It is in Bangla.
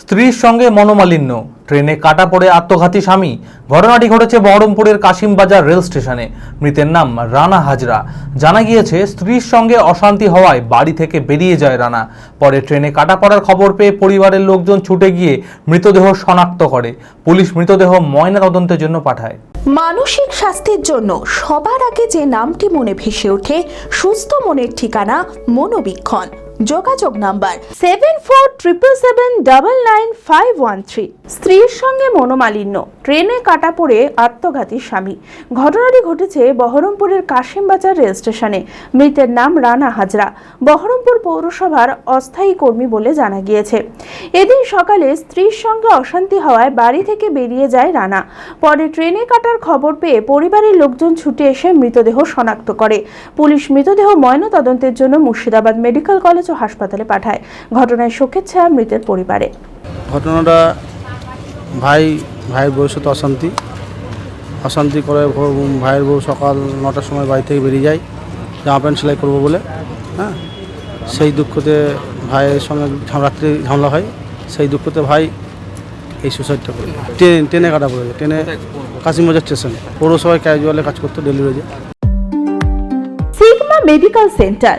স্ত্রীর সঙ্গে মনোমালিন্য। ট্রেনে কাটা পড়ে আত্মঘাতী স্বামী। ঘটনাটি ঘটেছে বহরমপুরের কাশিমবাজার রেল স্টেশনে। মৃতের নাম রানা হাজরা। জানা গিয়েছে, স্ত্রীর সঙ্গে অশান্তি হওয়ায় বাড়ি থেকে বেরিয়ে যায় রানা। পরে ট্রেনে কাটা পড়ার খবর পেয়ে পরিবারের লোকজন ছুটে গিয়ে মৃতদেহ শনাক্ত করে। পুলিশ মৃতদেহ ময়না তদন্তের জন্য পাঠায়। মানসিক স্বাস্থ্যের জন্য সবার আগে যে নামটি মনে ভেসে ওঠে, সুস্থ মনের ঠিকানা মনোবীক্ষণ। যোগাযোগ number seven four triple seven double nine five one three স্ত্রীর সঙ্গে মনোমালিন্য, ট্রেনে কাটা পড়ে আত্মঘাতী স্বামী। ঘটনাটি ঘটেছে বহরমপুরের কাশিমবাজার রেল স্টেশনে। মৃতের নাম রানা হাজরা। বহরমপুর পৌরসভার অস্থায়ী কর্মী বলে জানা গিয়েছে। এদিন সকালে স্ত্রীর সঙ্গে অশান্তি হওয়ায় বাড়ি থেকে বেরিয়ে যায় রানা। পরে ট্রেনে কাটার খবর পেয়ে পরিবারের লোকজন ছুটে এসে মৃতদেহ শনাক্ত করে। পুলিশ মৃতদেহ ময়না তদন্তের জন্য মুর্শিদাবাদ মেডিকেল কলেজ ও হাসপাতালে পাঠায়। ঘটনায় শোকের ছায়া মৃতের পরিবারে। ঘটনাটা ভাই ভাইয়ের বউয়ের সাথে অশান্তি। অশান্তি করে ভাইয়ের বউ সকাল নটার সময় বাড়ি থেকে বেরিয়ে যায়। জামা প্যান্ট সেলাই করব বলে হ্যাঁ? সেই দুঃখতে ভাইয়ের সঙ্গে রাত্রে ঝামেলা হয়। সেই দুঃখতে ভাই এই সুসাইডটা করে ট্রেন ট্রেনে কাটা পড়েছে ট্রেনে কাশিমবাজার স্টেশন। পৌরসভায় ক্যাজুয়ালে কাজ করতো ডেলিভারি সিগমা মেডিকেল সেন্টার।